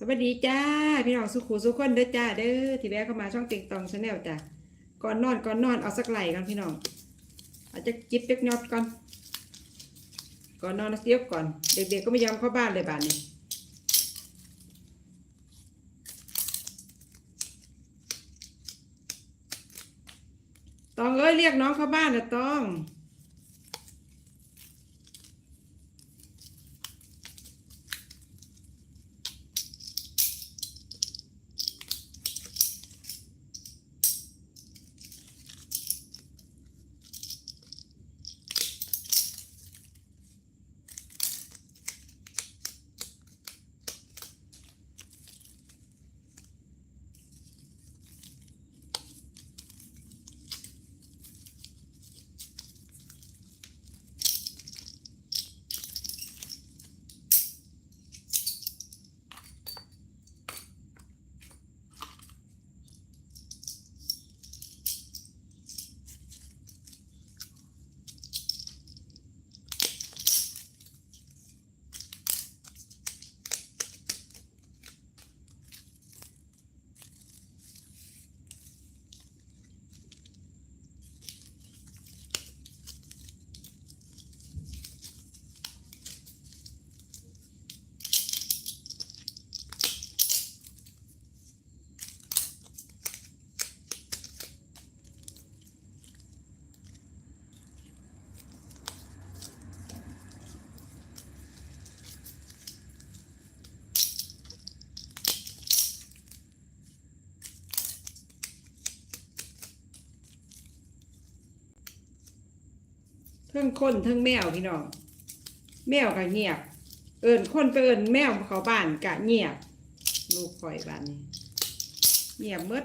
สวัสดีจ้า พี่น้องสุขูสุขคนเด้อจ้าเด้อที่แวะเข้ามาช่องติ๊กตองชาแนลจ้ะก่อนนอนก่อนนอนเอาสักไหลกันพี่น้องอาจจะจิบเล็กยอดก่อน ก่อนนอนเสียบก่อน เด็กๆก็ไม่ยอมเข้าบ้านเลยบ้านนี้ตองเอ้ยเรียกน้องเข้าบ้านนะตอง ทิงคนทั้งแมวพี่น้อง แมวก็เงียบ เอิญคนไปเอิญแมวเขาบ้านกะเงียบ ลูกคอยบ้านนี้เงียบมืด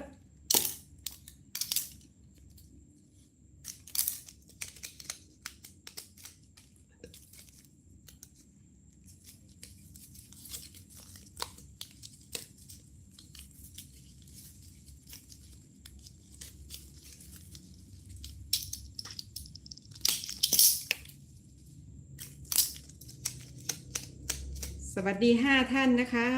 วัสดีห้าท่านนะคะ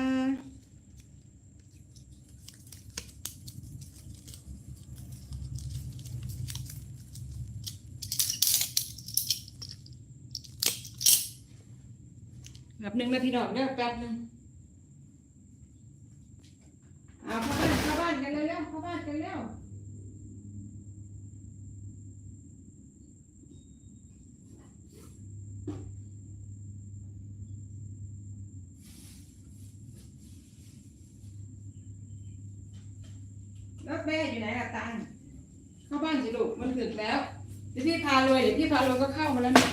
แบบหนึ่งนะพี่น้องเด้อแป๊บหนึ่งเอาเข้าบ้านเข้าบ้านกันเร็วๆเข้าบ้านกันเร็วรถแม่อยู่ไห นล่ะตังเข้าบ้านสิลูกมันถึกแล้วเดี๋ยวพี่พารวยเดี๋ยวพี่พารวยก็เข้ามาแล้วเนะ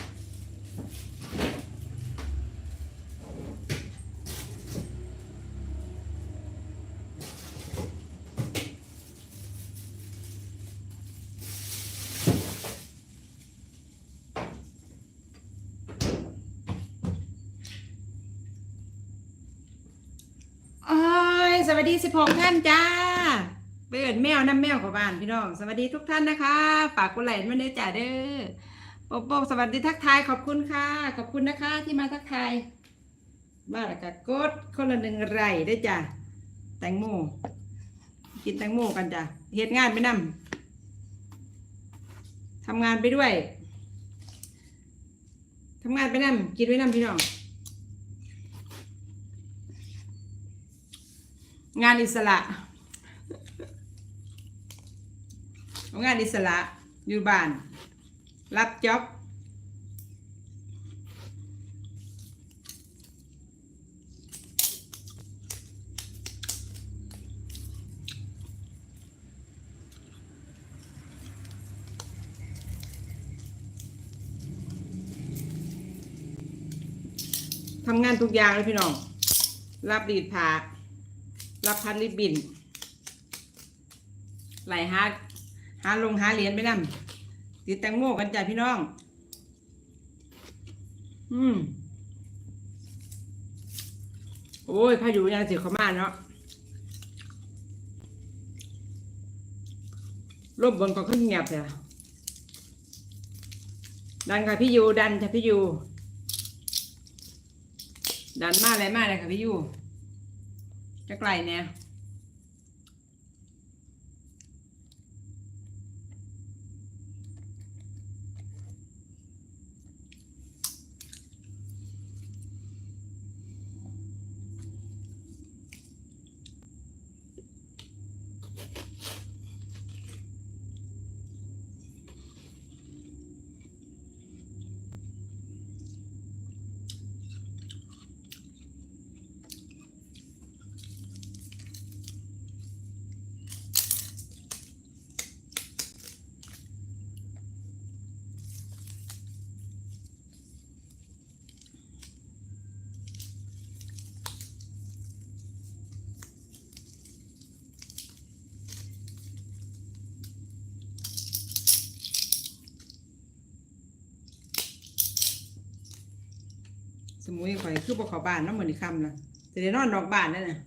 โอ้ยสวัสดีสิบหกท่านจ้า ไปเอิดแมวน้ำแมวของบ้านพี่น้อง สวัสดีทุกท่านนะคะ ฝากกดไลค์มาเด้จ้าเด้อโปกโปสวัสดีทักทายขอบคุณค่ะ ขอบคุณนะคะ ที่มาทักทายบ้านละกะกดคนละหนึ่งไรได้จ้าแตงโมกินแตงโมกันจ้ะเหตุงานไปนำทำงานไปด้วยทำงานไปนำกินไปนำพี่น้องงานอิสระ งานอิสระอยู่บ้าน รับจ็อบทำงานทุกอย่างเลยพี่น้อง รับดีดผารับพัดริบบินไหลหา หาลงหาเหรียญไปนำติดแตงโมกันจ้ะพี่น้อง อืมโอ้ยพายุยังสิเขามาเนาะลบบนก็ขึ้นเงียบเลยดันค่ะพี่ยูดันค่ะพี่ยูดันมากเลยมากเลยค่ะพี่ยูจะไกลเนี่ย มุยข่อยคือบ่เข้าบ้านเนาะมื้อนี้ค่ำละจะได้นอนนอกบ้านนั่นน่ะ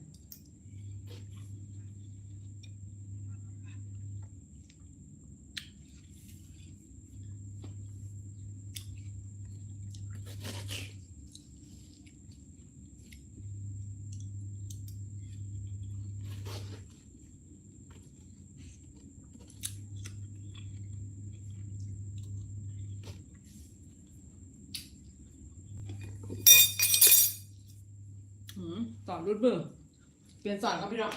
รุดเบอร์เปลี่ยนสอนครับพี่น้อง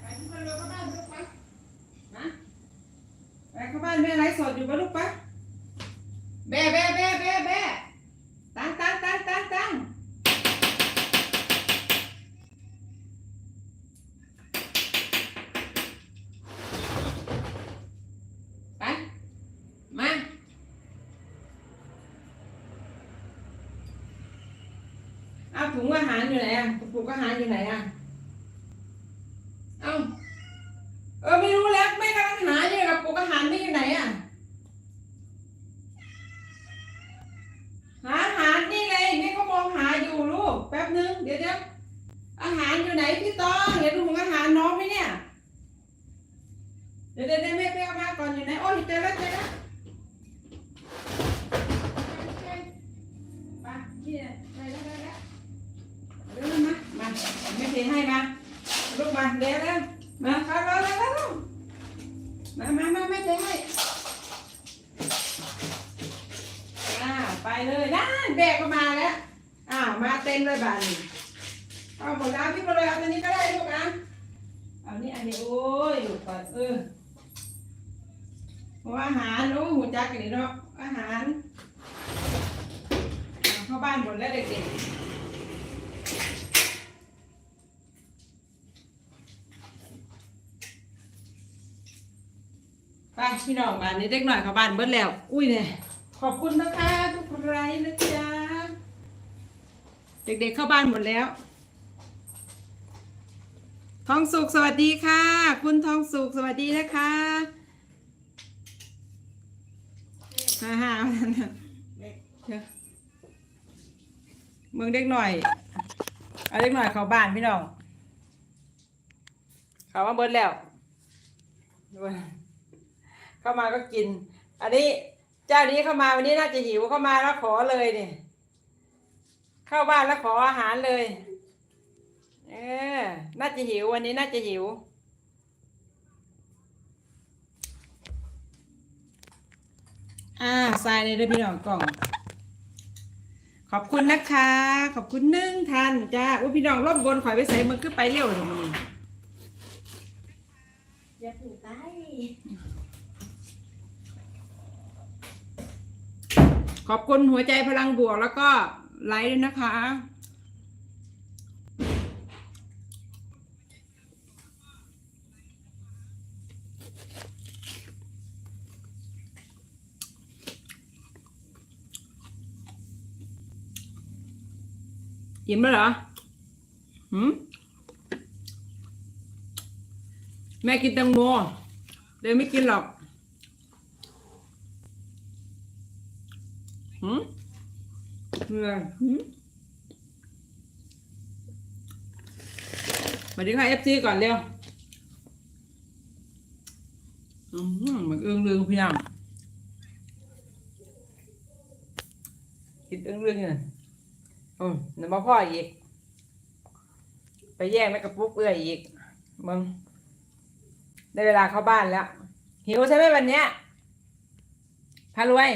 ไปที่บ้านเร็วเข้าบ้านลูกไปนะไปเข้าบ้านแม่ไลฟ์สดอยู่ปะลูกไปแบ่แบ่แบ่แบ่แบ่ตั้งตั้งตั้งตั้งตั้ง ไป มา เอาถุงอาหารอยู่ไหนอะกระปุกอาหารอยู่ไหนอะ เอาเออไม่รู้แล้วไม่กำลังหาอยู่กระปุกอาหารไม่อยู่ไหนอะ หาอาหารนี่ไงนี่เขามองหาอยู่ลูกแป๊บนึงเดี๋ยวเดี๋ยวอาหารอยู่ไหนพี่ต้องเห็นถุงอาหารน้องไหมเนี่ย เดี๋ยวเดี๋ยวเดี๋ยวแม่ไปเอามาก่อนอยู่ไหนโอ้ยเจอแล้วเจอแล้วไปนี่ได้แล้วได้แล้วเร็วมามาไม่เทให้มาลูกมา เดี๋ยวแล้วมาเข้าเร็วเร็วเร็วมามามาไม่เทให้อ่าไปเลยนั่นแบกก็มาแล้วอ้าวมาเต็มเลยบ้านเอาหมดแล้วพี่มาเลยเอาตัวนี้ก็ได้ลูกนะเอานี่อันนี้โอ้ยลูกก่อนเออเพราะว่าอาหารโอ้หูจักกันนี่เนาะอาหารเข้าบ้านหมดแล้วเด็กๆ พี่น้องบ้านนี้เด็กหน่อยเข้าบ้านเบิดแล้ว อุ้ยเนี่ยขอบคุณนะคะทุกไลค์นะจ๊ะเด็กๆเข้าบ้านหมดแล้ว ทองสุขสวัสดีค่ะ คุณทองสุขสวัสดีนะคะฮ่าฮ่าเมืองเด็กหน่อยเอาเด็กหน่อยเข้าบ้านพี่น้องเขาว่าเบิดแล้ว เข้ามาก็กิน อันนี้เจ้านี้เข้ามาวันนี้น่าจะหิวเข้ามาแล้วขอเลยเนี่ยเข้าบ้านแล้วขออาหารเลย เออ น่าจะหิววันนี้น่าจะหิว อ่าใส่เลยเด้อพี่น้องกล่อง ขอบคุณนะคะ ขอบคุณหนึ่งทันจ้าอุ้พี่น้องร่มบนข่อยไปใส่มันขึ้นไปเร็วเดี๋ยวมันอย่าผูกใต้ ขอบคุณหัวใจพลังบวกแล้วก็ไลค์ด้วยนะคะ อิ่มแล้วเหรอหืมแม่กินแตังโมเดี๋ยวไม่กินหรอกหืมเหนื่อยหื มวัสดีค่ะเอฟซีก่อนเร็วอืมมันอึ้งลืงพี่น้องกินอึ้งลืงเนี่ยอืมน้ำมะพ่ออีก ไปแย่งแม่กระปุกเอื้อยอีกมึงได้เวลาเข้าบ้านแล้ว หิวใช่ไหมวันเนี้ยพารวย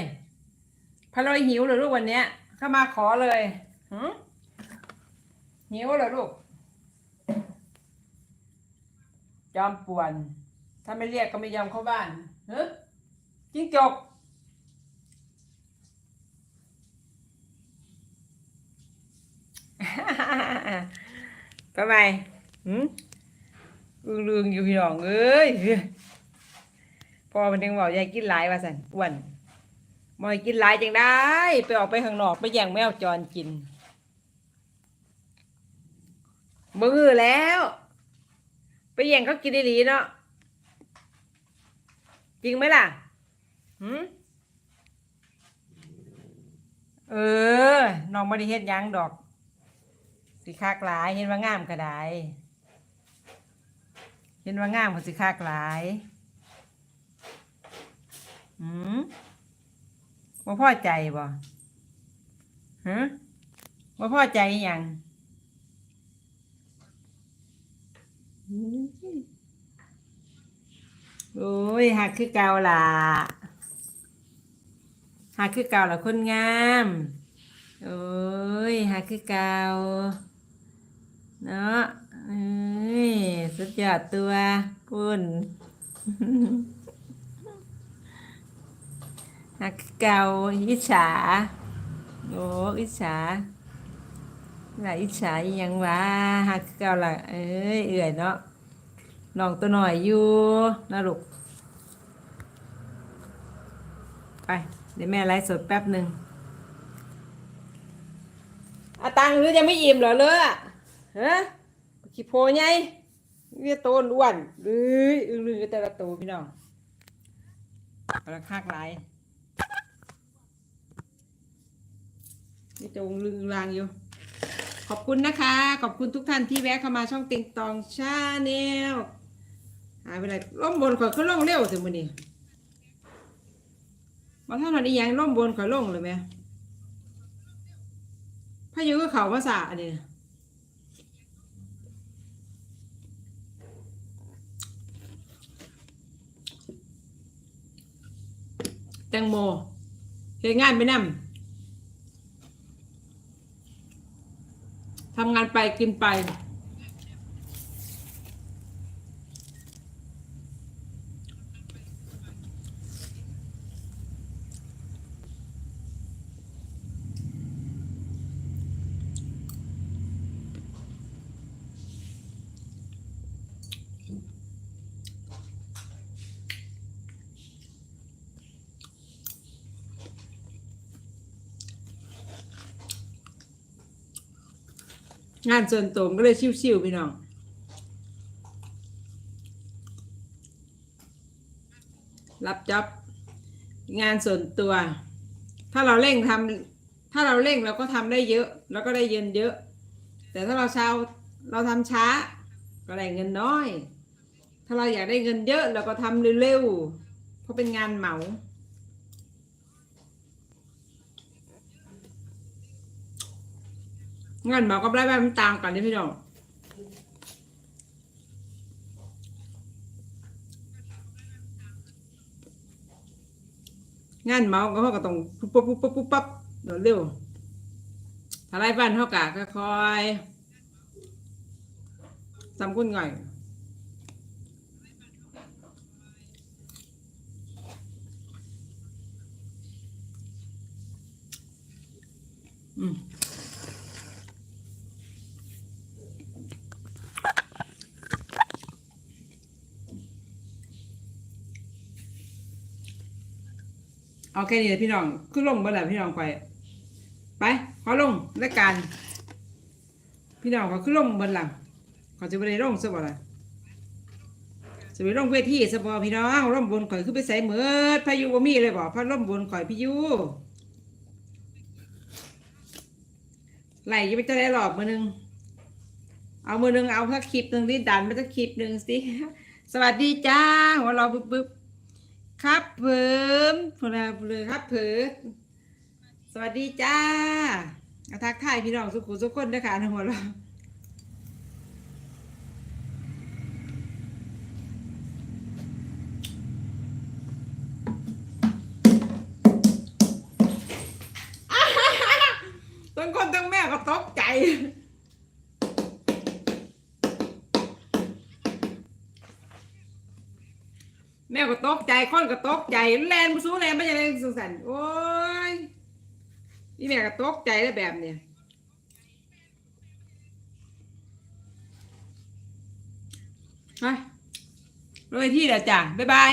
พารวยหิวเหรอลูกวันเนี้ย เข้ามาขอเลยหืมหิวเหรอลูกจอมป่วน ถ้าไม่เรียกก็ไม่ยอมเข้าบ้านเฮ้ยจิ้งจกทำไมหืมอึ้งลืงอยู่พี่น้องเอ้ย พอมันยังบอกยายกินหลายว่าสันอ้วน มอยกินหลายจังได้ ไปออกไปข้างนอกไปแย่งแมวจรกิน มือแล้ว ไปแย่งเขากินดีๆเนาะจริงไหมล่ะหืมเออ น้องไม่ได้เฮ็ดยังดอก สิคากหลาย เห็นว่างามก็ได้เห็นว่างามก็สิคากหลายหืม ว่าพ่อใจบ่ฮะว่าพ่อใจอย่างโอ้ยหักคือเก่าล่ะหักคือเก่าล่ะคนงามโอ้ยหักคือเก่าเนาะเอ้ยสุดยอดตัวคุณ หักเกาอิจฉาโอ้อิจฉาล่ะอิจฉาอีหยังวะหักเกาล่ะเอ้ยเอื่อยเนาะน้องตัวหน่อยอยู่นะลูกไปเดี๋ยวแม่ไลฟ์สดแป๊บหนึ่งอาตังหรือยังไม่อิ่มเหรอเลอะฮะขี้โพไงเรียโตนอ้วนเอ้ยอึ้งลือแต่ละตัวพี่น้องกำลังคากหลาย นี่จะองลึงลางอยู่ ขอบคุณนะคะ ขอบคุณทุกท่านที่แวะเข้ามาช่องติงตองชาแนลหายไปไหนล่มบนข่อยก็ล่องเร็วถึงมันนี่มาเท่านั้นอีหยังล่มบนข่อยล่องเลยไหมพายุก็เขาภาษาอันนี้แตงโมเฮ็ดงานไปน ทำงานไปกินไป งานส่วนตัวก็เลยชิวๆพี่น้องรับจ็อบงานส่วนตัว ถ้าเราเร่งทำถ้าเราเร่งเราก็ทำได้เยอะ แล้วก็ได้เงินเยอะ แต่ถ้าเราเช้าเราทำช้า ก็ได้เงินน้อย ถ้าเราอยากได้เงินเยอะเราก็ทำเร็วๆเพราะเป็นงานเหมา งานเมากับรายได้มันต่างกันนี่พี่น้องงานเมาก็เขาก็ต้องปุ๊บปุ๊บปุ๊บปุ๊บปุ๊บปั๊บเดี๋ยวเร็วถ้ารายบ้านเขากะก็คอยสำคุณง่อยอืม เอาแค่นี้เลยพี่น้องขึ้นลงเมื่อไหร่พี่น้องไปไปขอลงรายการ พี่น้องขอขึ้นลงเมื่อไหร่ขอจะไปได้ลงสักวันละจะไปลงเวทีสักบ่พี่น้องร่มบนข่อยขึ้นไปใส่เหมือดพายุบ่มีเลยบอกพัดร่มบนข่อยพี่ยุไหลยังไปจะได้หลอบมือหนึงเอามือหนึ่งเอาสักคลิปหนึ่งที่ดันไปสักคลิปหนึ่งสิสวัสดีจ้าหัวเราะบึ๊บบึ๊บ ครับเผิมพูดอะไรพูเลยครับเผิมสวัสดีจ้าทักทายพี่น้องสุขุสุขคนด้วยค่ะในหัวเราะทั้งคนทั้งแม่ก็ตกใจ แม่ก็ตกใจคนก็ตกใจแลนมาสู้แลนไม่ใช่แลนสุสันโอ้ยนี่แม่ก็ตกใจแล้วแบบเนี้ยฮะโดยที่เดี๋ยวจ้ะบ๊ายบาย